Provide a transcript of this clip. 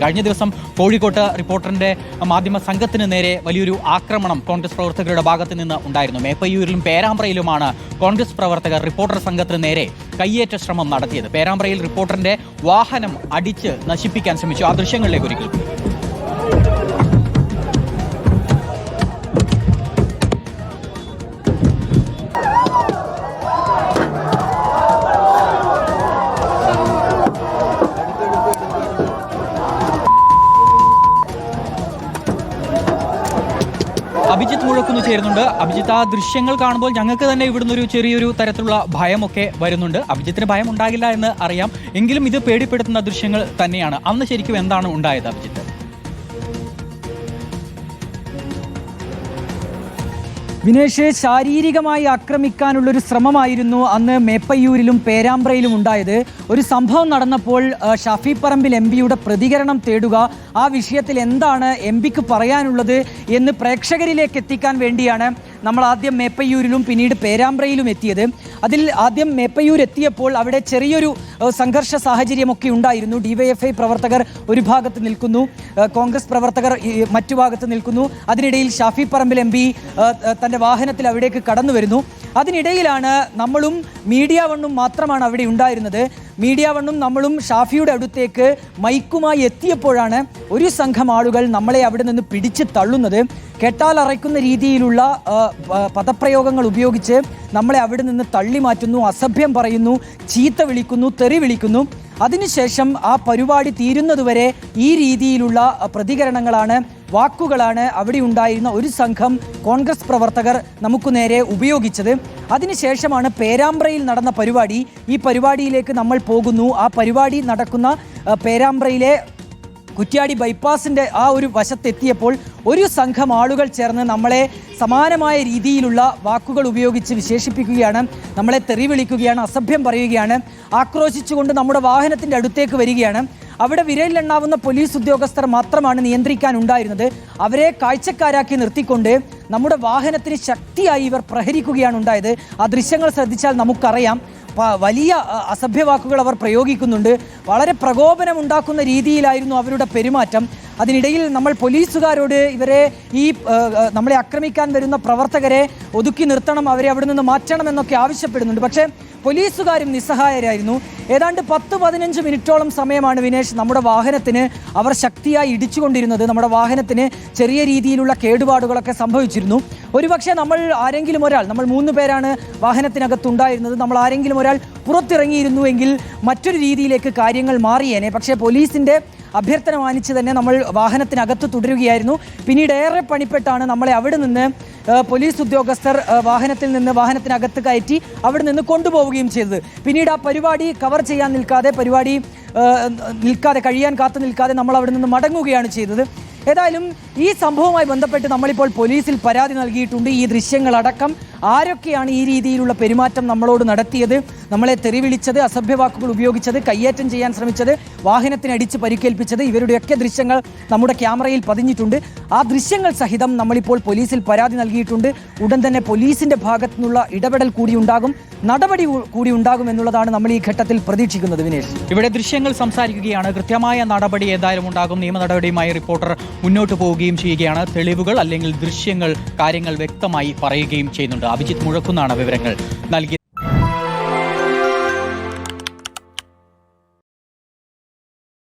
കഴിഞ്ഞ ദിവസം കോഴിക്കോട്ട് റിപ്പോർട്ടറിന്റെ മാധ്യമ സംഘത്തിന് നേരെ വലിയൊരു ആക്രമണം കോൺഗ്രസ് പ്രവർത്തകരുടെ ഭാഗത്ത് നിന്ന് ഉണ്ടായിരുന്നു. മേപ്പയ്യൂരിലും പേരാമ്പ്രയിലുമാണ് കോൺഗ്രസ് പ്രവർത്തകർ റിപ്പോർട്ടർ സംഘത്തിന് നേരെ കയ്യേറ്റ ശ്രമം നടത്തിയത്. പേരാമ്പ്രയിൽ റിപ്പോർട്ടറിന്റെ വാഹനം അടിച്ച് നശിപ്പിക്കാൻ ശ്രമിച്ചു. ആ ദൃശ്യങ്ങളിലേക്ക് ഒരിക്കൽ അഭിജിത്ത് മുഴക്കുന്ന് ചേരുന്നുണ്ട്. അഭിജിത്ത് ആ ദൃശ്യങ്ങൾ കാണുമ്പോൾ ഞങ്ങൾക്ക് തന്നെ ഇവിടുന്ന് ഒരു ചെറിയൊരു തരത്തിലുള്ള ഭയമൊക്കെ വരുന്നുണ്ട്. അഭിജിത്തിന് ഭയം ഉണ്ടാകില്ല എന്ന് അറിയാം. എങ്കിലും ഇത് പേടിപ്പെടുത്തുന്ന ദൃശ്യങ്ങൾ തന്നെയാണ്. അന്ന് ശരിക്കും എന്താണ് ഉണ്ടായത് അഭിജിത്ത്? വിനേഷ് ശാരീരികമായി ആക്രമിക്കാനുള്ളൊരു ശ്രമമായിരുന്നു അന്ന് മേപ്പയ്യൂരിലും പേരാമ്പ്രയിലും ഉണ്ടായത്. ഒരു സംഭവം നടന്നപ്പോൾ ഷഫി പറമ്പിൽ എം പിയുടെ പ്രതികരണം തേടുക ആ വിഷയത്തിൽ എന്താണ് എം പിക്ക് പറയാനുള്ളത് എന്ന് പ്രേക്ഷകരിലേക്ക് എത്തിക്കാൻ വേണ്ടിയാണ് നമ്മൾ ആദ്യം മേപ്പയ്യൂരിലും പിന്നീട് പേരാമ്പ്രയിലും എത്തിയത്. അതിൽ ആദ്യം മേപ്പയ്യൂർ എത്തിയപ്പോൾ അവിടെ ചെറിയൊരു സംഘർഷ സാഹചര്യമൊക്കെ ഉണ്ടായിരുന്നു. ഡിവൈഎഫ്ഐ പ്രവർത്തകർ ഒരു ഭാഗത്ത് നിൽക്കുന്നു കോൺഗ്രസ് പ്രവർത്തകർ മറ്റു ഭാഗത്ത് നിൽക്കുന്നു. അതിനിടയിൽ ഷാഫി പറമ്പിൽ എം പി തന്റെ വാഹനത്തിൽ അവിടേക്ക് കടന്നു വരുന്നു. അതിനിടയിലാണ് നമ്മളും മീഡിയ വണ്ണും മാത്രമാണ് അവിടെ ഉണ്ടായിരുന്നത്. മീഡിയ വണ്ണും നമ്മളും ഷാഫിയുടെ അടുത്തേക്ക് മൈക്കുമായി എത്തിയപ്പോഴാണ് ഒരു സംഘം ആളുകൾ നമ്മളെ അവിടെ നിന്ന് പിടിച്ച് തള്ളുന്നത്. കെട്ടാൽ അറയ്ക്കുന്ന രീതിയിലുള്ള പദപ്രയോഗങ്ങൾ ഉപയോഗിച്ച് നമ്മളെ അവിടെ നിന്ന് തള്ളി മാറ്റുന്നു അസഭ്യം പറയുന്നു ചീത്ത വിളിക്കുന്നു തെറി വിളിക്കുന്നു. അതിനുശേഷം ആ പരിപാടി തീരുന്നതുവരെ ഈ രീതിയിലുള്ള പ്രതികരണങ്ങളാണ് വാക്കുകളാണ് അവിടെ ഉണ്ടായിരുന്ന ഒരു സംഘം കോൺഗ്രസ് പ്രവർത്തകർ നമുക്ക് നേരെ ഉപയോഗിച്ചത്. അതിനുശേഷമാണ് പേരാമ്പ്രയിൽ നടന്ന പരിപാടി. ഈ പരിപാടിയിലേക്ക് നമ്മൾ പോകുന്നു. ആ പരിപാടി നടക്കുന്ന പേരാമ്പ്രയിലെ കുറ്റ്യാടി ബൈപ്പാസിന്റെ ആ ഒരു വശത്തെത്തിയപ്പോൾ ഒരു സംഘം ആളുകൾ ചേർന്ന് നമ്മളെ സമാനമായ രീതിയിലുള്ള വാക്കുകൾ ഉപയോഗിച്ച് വിശേഷിപ്പിക്കുകയാണ് നമ്മളെ തെറി വിളിക്കുകയാണ് അസഭ്യം പറയുകയാണ് ആക്രോശിച്ചുകൊണ്ട് നമ്മുടെ വാഹനത്തിന്റെ അടുത്തേക്ക് വരികയാണ്. അവിടെ വിരലിലെണ്ണാവുന്ന പോലീസ് ഉദ്യോഗസ്ഥർ മാത്രമാണ് നിയന്ത്രിക്കാൻ ഉണ്ടായിരുന്നത്. അവരെ കാഴ്ചക്കാരാക്കി നിർത്തിക്കൊണ്ട് നമ്മുടെ വാഹനത്തിന് ശക്തിയായി ഇവർ പ്രഹരിക്കുകയാണ് ഉണ്ടായത്. ആ ദൃശ്യങ്ങൾ ശ്രദ്ധിച്ചാൽ നമുക്കറിയാം. വലിയ അസഭ്യവാക്കുകൾ അവർ പ്രയോഗിക്കുന്നുണ്ട്. വളരെ പ്രകോപനം ഉണ്ടാക്കുന്ന രീതിയിലായിരുന്നു അവരുടെ പെരുമാറ്റം. അതിനിടയിൽ നമ്മൾ പോലീസുകാരോട് ഇവരെ ഈ നമ്മളെ ആക്രമിക്കാൻ വരുന്ന പ്രവർത്തകരെ ഒതുക്കി നിർത്തണം അവരെ അവിടെ നിന്ന് മാറ്റണം എന്നൊക്കെ ആവശ്യപ്പെടുന്നുണ്ട്. പക്ഷേ പോലീസുകാരും നിസ്സഹായരായിരുന്നു. ഏതാണ്ട് പത്ത് പതിനഞ്ച് മിനിറ്റോളം സമയമാണ് വിനേഷ് നമ്മുടെ വാഹനത്തിന് അവർ ശക്തിയായി ഇടിച്ചുകൊണ്ടിരുന്നത്. നമ്മുടെ വാഹനത്തിന് ചെറിയ രീതിയിലുള്ള കേടുപാടുകളൊക്കെ സംഭവിച്ചിരുന്നു. ഒരുപക്ഷെ നമ്മൾ ആരെങ്കിലും ഒരാൾ നമ്മൾ മൂന്ന് പേരാണ് വാഹനത്തിനകത്തുണ്ടായിരുന്നത് നമ്മൾ ആരെങ്കിലും ഒരാൾ പുറത്തിറങ്ങിയിരുന്നുവെങ്കിൽ മറ്റൊരു രീതിയിലേക്ക് കാര്യങ്ങൾ മാറിയേനെ. പക്ഷേ പോലീസിന്റെ അഭ്യർത്ഥന മാനിച്ച് തന്നെ നമ്മൾ വാഹനത്തിനകത്ത് തുടരുകയായിരുന്നു. പിന്നീട് ഏറെ പണിപ്പെട്ടാണ് നമ്മളെ അവിടെ നിന്ന് പോലീസ് ഉദ്യോഗസ്ഥർ വാഹനത്തിൽ നിന്ന് വാഹനത്തിനകത്ത് കയറ്റി അവിടെ നിന്ന് കൊണ്ടുപോവുകയും ചെയ്തത്. പിന്നീട് ആ പരിപാടി കവർ ചെയ്യാൻ നിൽക്കാതെ പരിപാടി നിൽക്കാതെ കഴിയാൻ കാത്തു നിൽക്കാതെ നമ്മൾ അവിടെ നിന്ന് മടങ്ങുകയാണ് ചെയ്തത്. ഏതായാലും ഈ സംഭവവുമായി ബന്ധപ്പെട്ട് നമ്മളിപ്പോൾ പോലീസിൽ പരാതി നൽകിയിട്ടുണ്ട്. ഈ ദൃശ്യങ്ങളടക്കം ആരൊക്കെയാണ് ഈ രീതിയിലുള്ള പെരുമാറ്റം നമ്മളോട് നടത്തിയത്? നമ്മളെ തെറി വിളിച്ചത് അസഭ്യവാക്കുകൾ ഉപയോഗിച്ചത് കയ്യേറ്റം ചെയ്യാൻ ശ്രമിച്ചത് വാഹനത്തിനടിച്ച് പരിക്കേൽപ്പിച്ചത് ഇവരുടെയൊക്കെ ദൃശ്യങ്ങൾ നമ്മുടെ ക്യാമറയിൽ പതിഞ്ഞിട്ടുണ്ട്. ആ ദൃശ്യങ്ങൾ സഹിതം നമ്മളിപ്പോൾ പോലീസിൽ പരാതി നൽകിയിട്ടുണ്ട്. ഉടൻ തന്നെ പോലീസിന്റെ ഭാഗത്തു നിന്നുള്ള ഇടപെടൽ കൂടി ഉണ്ടാകും. നടപടി കൂടി ഉണ്ടാകും എന്നുള്ളതാണ് നമ്മൾ ഈ ഘട്ടത്തിൽ പ്രതീക്ഷിക്കുന്നത് വിനേഷ്. ഇവിടെ ദൃശ്യങ്ങൾ സംസാരിക്കുകയാണ്. കൃത്യമായ നടപടി ഏതായാലും ഉണ്ടാകും. നിയമ നടപടിയുമായി റിപ്പോർട്ടർ മുന്നോട്ട് പോവുകയും ചെയ്യുകയാണ്. തെളിവുകൾ അല്ലെങ്കിൽ ദൃശ്യങ്ങൾ കാര്യങ്ങൾ വ്യക്തമായി പറയുകയും ചെയ്യുന്നുണ്ട്. അഭിജിത്ത് മുഴക്കുന്നാണ് വിവരങ്ങൾ നൽകി